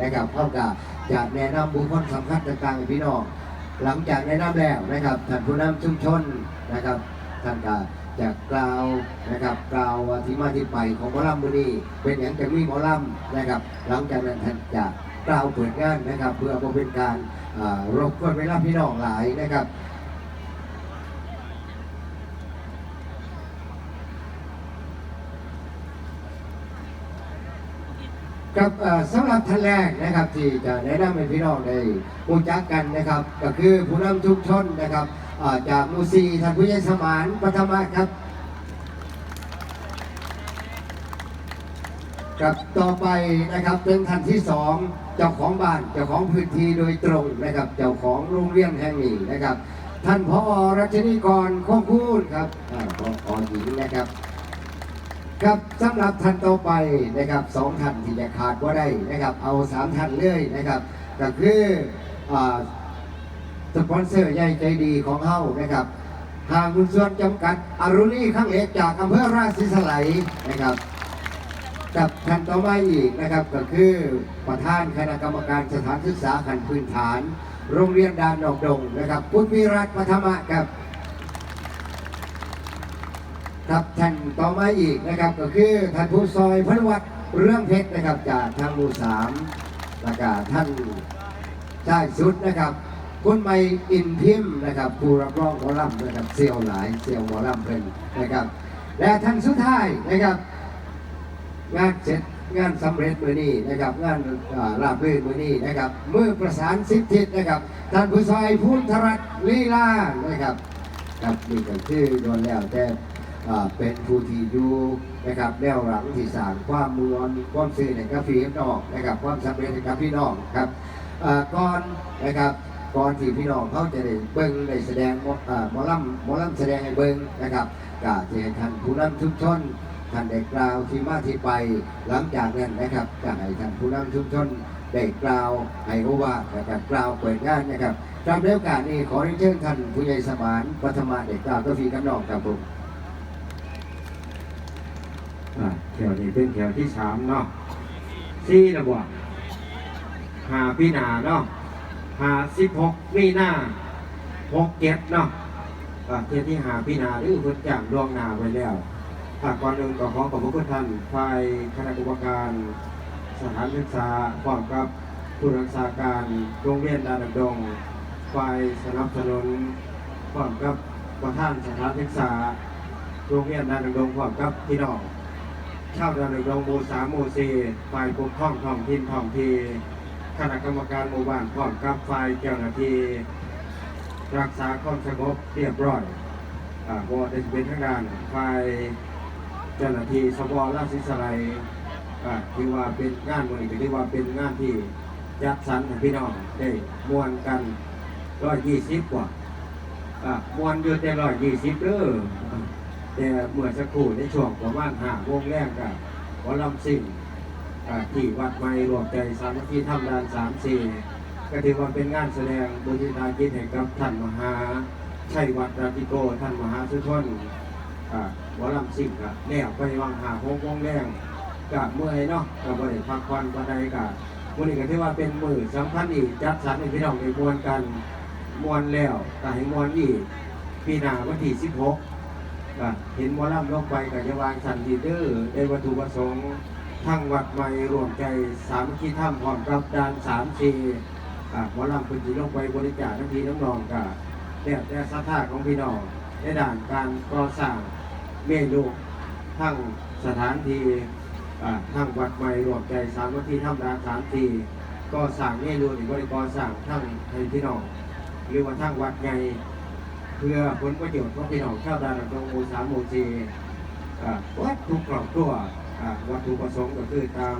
นะครับเข้ากับจากแนะนำบุคคลสำคัญต่างๆให้พี่น้อง หลังจากแนะนำแล้วนะครับท่านผู้นำชุมชนนะครับท่านก็จะกกล่าวนะครับกล่าวที่มาที่ไปของหมอลำมือนี้เป็นอย่างจะมีหมอลำนะครับ หลังจากนั้นท่านจะกล่าวเปิดงานนะครับ เพื่อบ่เป็นการรบกวนเวลาพี่น้องหลายนะครับ ครับเอ่อสำหรับท่านแรกนะครับที่จะแนะนำให้พี่น้องได้รู้จักกันนะครับ ก็คือผู้นำชุมชนนะครับเอ่อจากหมูซีท่านผู้ใหญ่สมานปัทมาครับกับต่อไปนะครับเป็นท่านที่สองเจ้าของบ้านเจ้าของพื้นที่โดยตรงนะครับ เจ้าของโรงเรียนแห่งนี้นะครับ ท่านพอรัชนีกรคงคูณครับอ่าพอหญิงนะครับ ครับสำหรับท่านต่อไปนะครับสองท่านที่จะขาดว่าได้นะครับ เอาสามท่านเลยนะครับ ก็คืออ่าสปอนเซอร์ใหญ่ใจดีของเฮานะครับทางคุณส่วนจำกัดอรุณีข้างเอกจากอำเภอราชสไลยนะครับกับท่านต่อมาอีกนะครับ ก็คือประธานคณะกรรมการสถานศึกษาขั้นพื้นฐาน โรงเรียนดานดอกดงนะครับคุณวิรัตปฐมะครับ ครับท่านต่อมาอีกนะครับ ก็คือท่านผู้ซอยพระวัดเรื่องเพชรนะครับ จากทางหมู่สามแล้วก็ท่านชายสุดนะครับคุณไม่อินพิมพ์นะครับผู้รับรองหมอลำนะครับเซียวหลายเซียวหมอลำเพิ่นนะครับ และท่านสุดท้ายนะครับ งานเสร็จงานสำเร็จมือนี้นะครับ งานอ่าราบรื่นมือนี้นะครับมือประสานสิทธิตนะครับท่านผู้ซอยพุทธรัตน์ลีลานะครับครับนี่ก็คือโดนแล้วแต่ เป็นผู้ที่อยู่นะครับแนวหลังที่สร้างความมวลความซื่อในกับพี่น้องนะครับความสำเร็จในกับพี่น้องครับก่อนนะครับก่อนที่พี่น้องเขาจะได้เบิ้งได้แสดงหมออ่าหมอลำหมอลำแสดงให้เบิ้งนะครับก็จท่านผู้นำชุมชนท่านได้กล่าวที่มาที่ไปหลังจากนั้นนะครับก็ให้ท่านผู้นำชุมชนได้กล่าวให้รู้ว่านะครับกล่าวเปิดงานนะครับครับในโอกาสนี้ขอเรียนเชิญท่านผู้ใหญ่สมานปัทมาเด็กกล่าวก็ฟีกับน้องครับผม แถวนี้เป็นแถวที่สามเนาะสี่ระบวหาพี่นาเนาะหาสิบหกมีหน้าหกเจ็ดเนาะเทียวที่หาพี่นาหรือคนจ้างดวงนาไว้แล้วอ่าก่อนหนึ่งก็ขอขอบพระคุณท่านฝ่ายคณะกรรมการสถานศึกษาพร้อมกับผู้รักษาการโรงเรียนดานดงฝ่ายสนับสนุนพร้อมกับประธานสถานศึกษาโรงเรียนดานดงพร้อมกับพี่น้อง ชาวดานดงหมู่สามหมู่สี่ฝ่ายปกครองท้องถิ่นท้องทีคณะกรรมการหมู่บ้านพร้อมกับฝ่ายเจ้าหน้าที่รักษาความสงบเรียบร้อยอ่าบ่ได้เป็นทางด้านฝ่ายเจ้าหน้าที่สวราชสิสไลยอ่าที่ว่าเป็นงานมื้อนี้ถือว่าเป็นงานที่จัดสรรให้พี่น้องได้มวนกัน120กว่าอ่ามวนอยู่แต่120เด้อ แต่เมื่อสักครู่ในช่วงประมาณห้าวงแรกกับวอลำสิ่งอ่าที่วัดไม้รวมใจสามัคคีทำดานสามสี่ก็ถือว่าเป็นงานแสดงบุญญาจิตแห่งกับท่านมหาชัยวัดราติโกท่านมหาสุทนอ่าวอลำสิ่งกับแนวไปวางหาหกวงแรงกับเมื่อยเนาะกับบริพักผ่อนปันใดกับวันนี้ก็ถือว่าเป็นมือสำคัญอีกจัดสรรให้พี่น้องได้มวนกันมวนแล้วแต่ให้มวนอีกปีหน้าวันที่สิบหก ก็เห็นหมอลำลงไปกับยาวางสันดีเดอร์ในวัตถุประสงค์ทั้งวัดใหม่รวมใจสามขีถ้ำพร้อมกับดานสามสีอ่าหมอลำพื้นที่ลงไปบริจาคทั้งทีน้องๆกับแล้วแต่ศรัทธาของพี่น้องในด่านการก่อสร้างเมนูทั้งสถานที่ทั้งวัดใหม่รวมใจสามวัที่ถ้ำดานสามสีก็สร้างเมนูหรือบริกรสร้างทั้งให้พี่น้องหรือว่าทั้งวัดใหญ่ เพื่อผลประโยชน์ของพี่น้องชาวดานตรงหมู่สามหมู่สี่วัตถุกรอบตัววัตถุประสงค์ก็คือตาม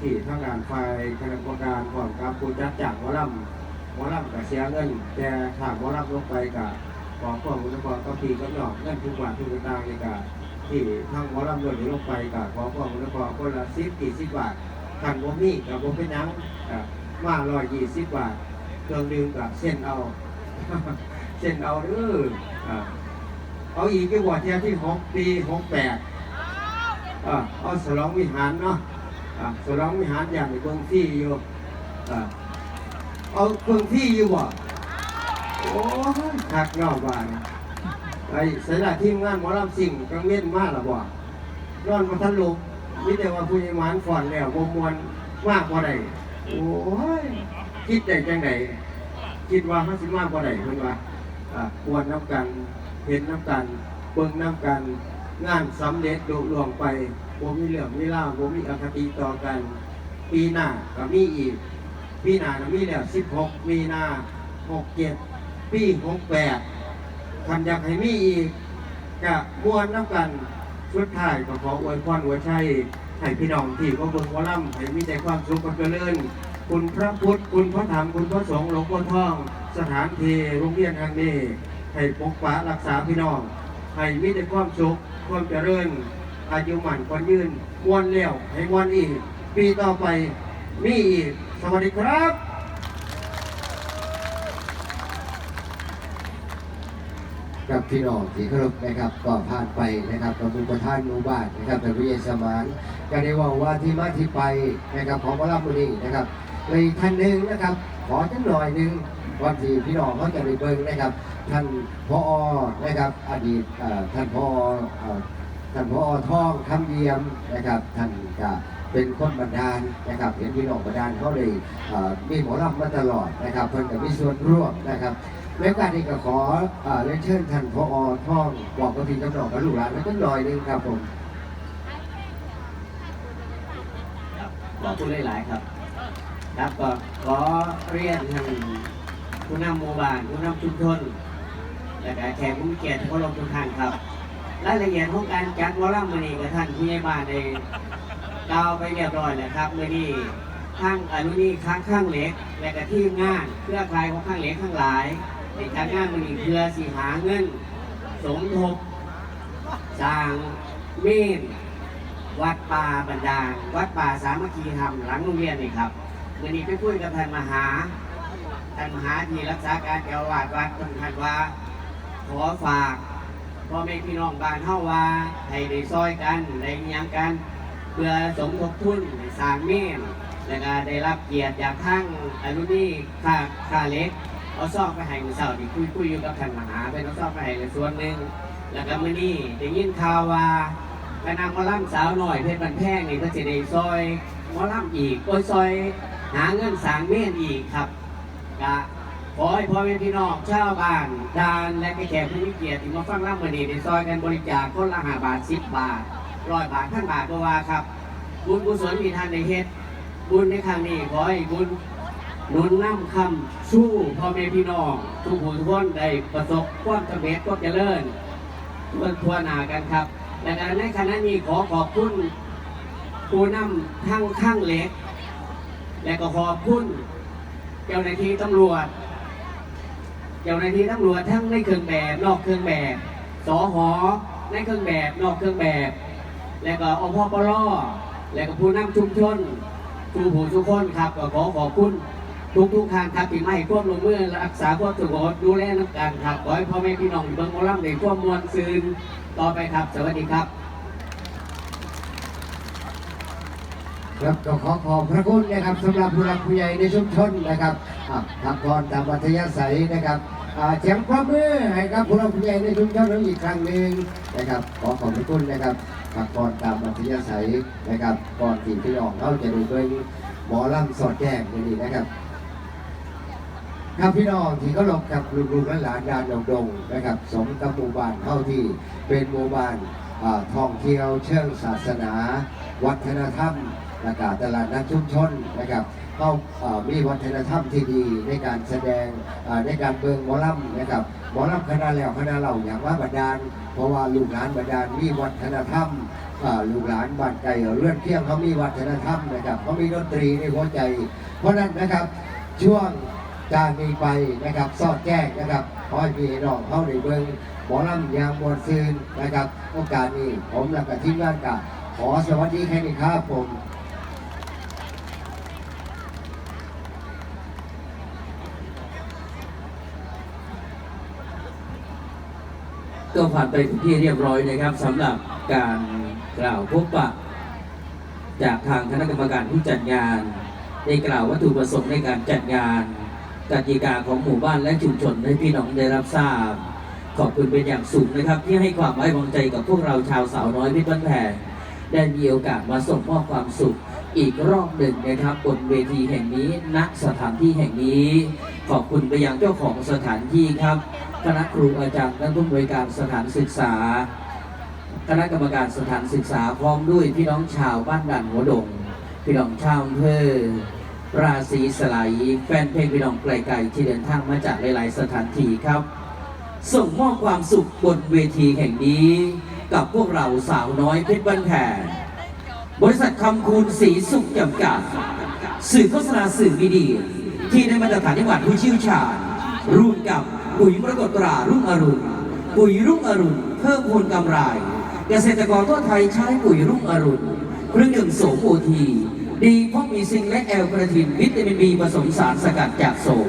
ที่ทางการฝ่ายคณะกรรมการพร้อมกับผู้จัดจางหมอลำหมอลำก็เสียเงินแต่ถ้าหมอลำลงไปกับขอความมุนกรก็พีก็หนอกเงินทุกบาททุกสตางค์ในการที่ทางหมอลำโดยลงไปกับขอความมุนกรคนละสิบกี่สิบบาททางบ่มีกับบ่เป็นหยังมาร้อยยี่สิบบาทเครื่องดื่มกับเส้นเอา เช่นเอาเด้ออ่าเอาอีกที่ว่าเที่ยที่หกปีหกแปดอ่าเอาสลองวิหารเนาะสลองวิหารอย่างในเมืองที่อยู่อ่าเอาเครื่องที่อยู่บ่โอ้ยคักนอกบ้านไอ้สายละทีมงานหมอลำสิ่งกังเว้นมากหรอบ่นอนมาทันลุมีแต่ว่าผู้ใหญ่หวานฝอนแล้วบ่มวนมากกว่าใดโอ้ยคิดได้จังไดคิดว่ามันสิมากกว่าใดเพิ่นว่าอ่า ควรน้ำกัน เห็นน้ำกันเบิ่งน้ำกัน งานสำเร็จลุล่วงไปบ่มีเรื่อมีราวบ่มีอคติต่อกัน ปีหน้าก็มีอีก ปีหน้าก็มีแล้ว16มีนา67ปี68คันอยากให้มีอีกก็มวนน้ำกันสุดท้ายก็ขออวยพรอวยชัยให้พี่น้องที่ก็เบิ่งหมอลำให้มีแต่ความสุขความเจริญ คุณพระพุทธ คุณพระธรรม คุณพระสงฆ์หลวงพ่อทอง สถานที่โรงเรียนแห่งนี้ ให้ปกปักรักษาพี่น้อง ให้มีแต่ความสุข ความเจริญ อายุหมันคนยืนมวนแล้วให้มวนอีก ปีต่อไปมีอีก สวัสดีครับกับพี่น้องที่เคารพนะครับก็ผ่านไปนะครับกับผู้ประธานหมู่บ้านนะครับแต่วิยสมานก็ได้ว่าว่าที่มาที่ไปนะครับของพระรามุนีนะครับ เลยท่านหนึ่งนะครับ ขอจังหน่อยหนึ่งก่อนที่พี่น้องเขาจะไปเบิ่งนะครับ ท่านพอนะครับอดีตท่านพอเอ่อท่านพอท่องคำเยี่ยมนะครับ ท่านก็เป็นคนบันดาลนะครับ เห็นพี่น้องบันดาลเขาเลยมีหมอลำมาตลอดนะครับ เพิ่นก็มีส่วนร่วมนะครับในโอกาสนี้ก็ขอเอ่อเรียนเชิญท่านพอท่องบอกกับพี่น้องกับลูกหลานไว้ตั้งหน่อยหนึงครับผมขอบคุณหลาย ๆ ครับ ครับก็ขอเรียนทางผู้นำหมู่บ้านผู้นำชุมชนและก็แขกผู้มีเกียรติทุกคนทุกท่านครับรายละเอียดของการจัดวอลลัมมือนี้กับท่านผู้ใหญ่บ้านได้กล่าวไปเรียบร้อยแล้วครับเมื่อนี้ทั้งอนุนีค้างข้างเหล็ก และก็ทีมงานเครือข่ายของข้างเหล็กทั้งหลายในการงานมือนี้เพื่อสีหาเงิน สมทบสร้างเมนวัดป่าบันดาลวัดป่าสามัคคีธรรมหลังโรงเรียนนี่ครับ วันนี้ไปคุยกับท่านมหา ท่านมหาที่รักษาการเจ้าวาดวัดท่านท่านว่า ขอฝากพ่อแม่พี่น้องบ้านเฮาว่าให้ได้ซอยกันได้ยังกัน เพื่อสมทบทุนสร้างเมนแล้วก็ได้รับเกียรติจากทั้งอนุนี่ค่าค่าเล็กเอาซอกไปให้มือเสาร์ที่คุยคุยอยู่กับท่านมหาเป็นเอาซอกไปให้ส่วนหนึ่งแล้วก็มื้อนี้ได้ยินข่าวว่าคณะมอลล่ำสาวหน่อยเพชรบันแพงนี่ก็จะได้ซอยมอลล่ำอีกโอ้ยซอย หาเงินสร้างเมนอีกครับก็ขอให้พ่อแม่พี่น้องชาวบ้านดานและแขกผู้มีเกียรติมาฟังร่ำมือนี้ได้ซอยกันบริจาคคนละห้าบาทสิบบาทร้อยบาทท่านบาทก็ว่าครับ บุญกุศลมีท่านในเฮ็ดบุญในครั้งนี้ขอให้บุญหนุนนำคำสู้พ่อแม่พี่น้องทุกผู้ทุกคนได้ประสบความสำเร็จความเจริญทั่วทั่วหน้ากันครับและในขณะนี้ขอขอบคุณผู้นำทั้งข้างเล็ก และก็ขอบคุณเจ้าหน้าที่ตำรวจ เจ้าหน้าที่ตำรวจทั้งในเครื่องแบบนอกเครื่องแบบสอหอในเครื่องแบบนอกเครื่องแบบ และก็อพปลและก็ผู้นำชุมชนทุกผู้ทุกคนครับก็ขอขอบคุณทุกทุกทางครับที่ไม่ควบลงมือรักษาความสงบดูแลน้ำกันครับขอให้พ่อแม่พี่น้องเบิ่งหมอลำในความมวลซืนต่อไปครับ สวัสดีครับ ครับก็ขอขอบพระคุณนะครับสำหรับผู้หลักผู้ใหญ่ในชุมชนนะครับอะทำพรตามวัธยาศัยนะครับเสียงปรบมือให้กับผู้หลักผู้ใหญ่ในชุมชนเราอีกครั้งหนึ่งนะครับ ขอขอบพระคุณนะครับทำพรตามวัธยาศัยนะครับก่อนที่พี่น้องเขาจะดูด้วยหมอลำสอดแจ้งนี่นะครับครับพี่น้องที่เขาหลบกับลูกๆและหลานดานดงดงนะครับ สมกับหมู่บ้านเท่าที่เป็นหมู่บ้านท่องเที่ยวเชิงศาสนา วัฒนธรรม และก็ตลาดนัดชุมชนนะครับเขามีวัฒนธรรมที่ดีในการแสดงในการเบิงหมอลำนะครับหมอลำคณะแล้วคณะเราอย่างว่าบันดาล เพราะว่าลูกหลานบันดาลมีวัฒนธรรมลูกหลานบ้านไก่เลื่อนเที่ยงเขามีวัฒนธรรมนะครับเขามีดนตรีในหัวใจ เพราะฉะนั้นนะครับช่วงจากนี้ไปนะครับสอดแจ้งนะครับขอให้พี่น้องเข้าในเบิงหมอลำยางมวลซืนนะครับโอกาสนี้ผมและกับทีมงานกับขอสวัสดีแค่นี้ครับผม ก็ผ่านไปที่เรียบร้อยนะครับสำหรับการกล่าวพบปะ จากทางคณะกรรมการผู้จัดงานได้กล่าววัตถุประสงค์ในการจัดงานกติกาของหมู่บ้านและชุมชนให้พี่น้องได้รับทราบ ขอบคุณเป็นอย่างสูงนะครับ ที่ให้ความไว้วางใจกับพวกเราชาวสาวน้อยพชรบ้านแพงได้มีโอกาสมาส่งมอบความสุขอีกรอบหนึ่งนะครับบนเวทีแห่งนี้ณสถานที่แห่งนี้ ขอบคุณไปยังเจ้าของสถานที่ครับ คณะครูอาจารย์และผู้บริการสถานศึกษา คณะกรรมการสถานศึกษาพร้อมด้วยพี่น้องชาวบ้านด่านหัวดง พี่น้องชาวอำเภอราศีสไลยแฟนเพลงพี่น้องไกลๆที่เดินทางมาจากหลาย ๆ สถานที่ครับ ส่งมอบความสุขบนเวทีแห่งนี้ กับพวกเราสาวน้อยเพชรบ้านแพงบริษัทคำคูณสีสุขจำกัด สื่อโฆษณาสื่อมีเดียที่ได้มาตรฐานจังหวัดผู้เชี่ยวชาญร่วมกับ ปุ๋ยมรกตตรารุ่งอรุณ ปุ๋ยรุ่งอรุณเพิ่มพูนกำไร เกษตรกรทั่วไทยใช้ปุ๋ยรุ่งอรุณเครื่องดื่มโสมโอที ดีเพราะมีซิงและแอลกระทินวิตามินบีผสมสารสกัดจากโสม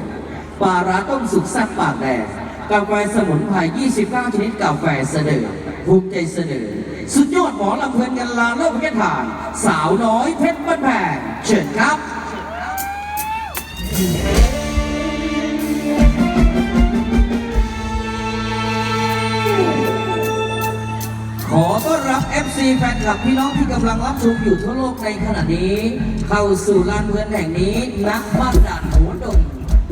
ปลาร้าต้มสุกซักปากแดงกาแฟสมุนไพร 29 ชนิดกาแฟเสนอภูมิใจเสนอ สุดยอดหมอลำเพลินกันลาเลิศพยาฐานสาวน้อยเพชรบ้านแพงเชิญครับ อนรับ FC แฟนคลับพี่น้องที่กำลังรับชมอยู่ทั่วโลกในขณะนี้ เข้าสู่ลานเมืองแห่งนี้นักบ้านด่านหัวดง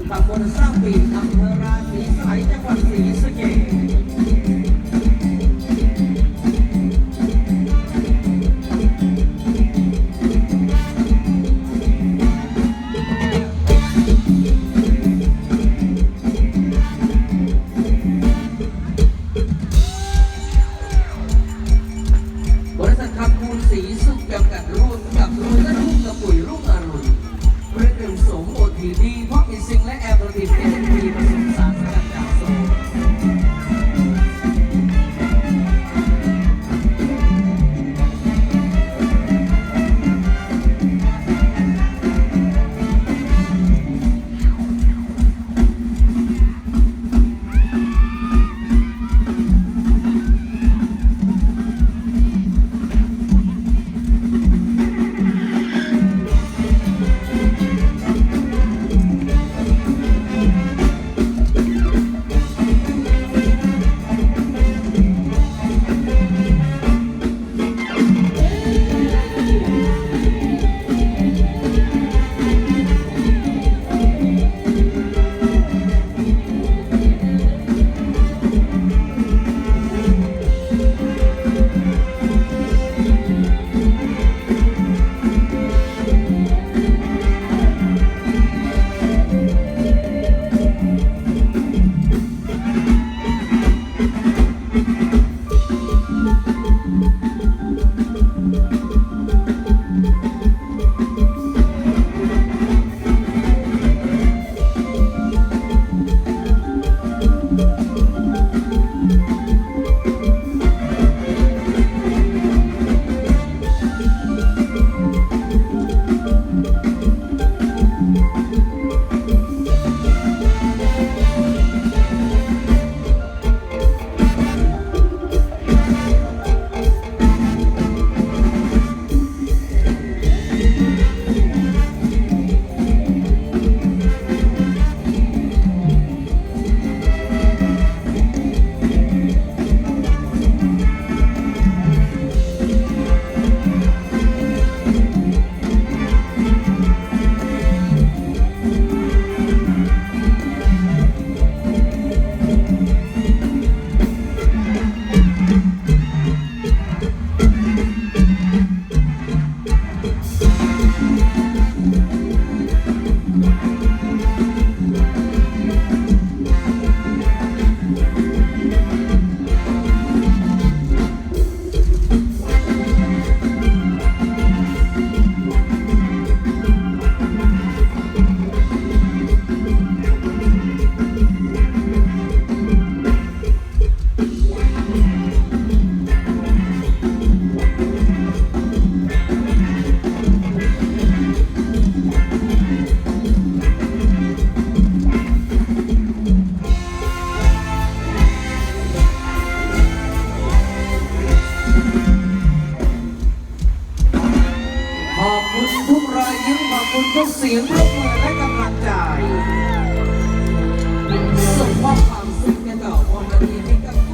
ตำบลสร้างปีอำเภอราศีสายจังหวัดศรีสะเกษ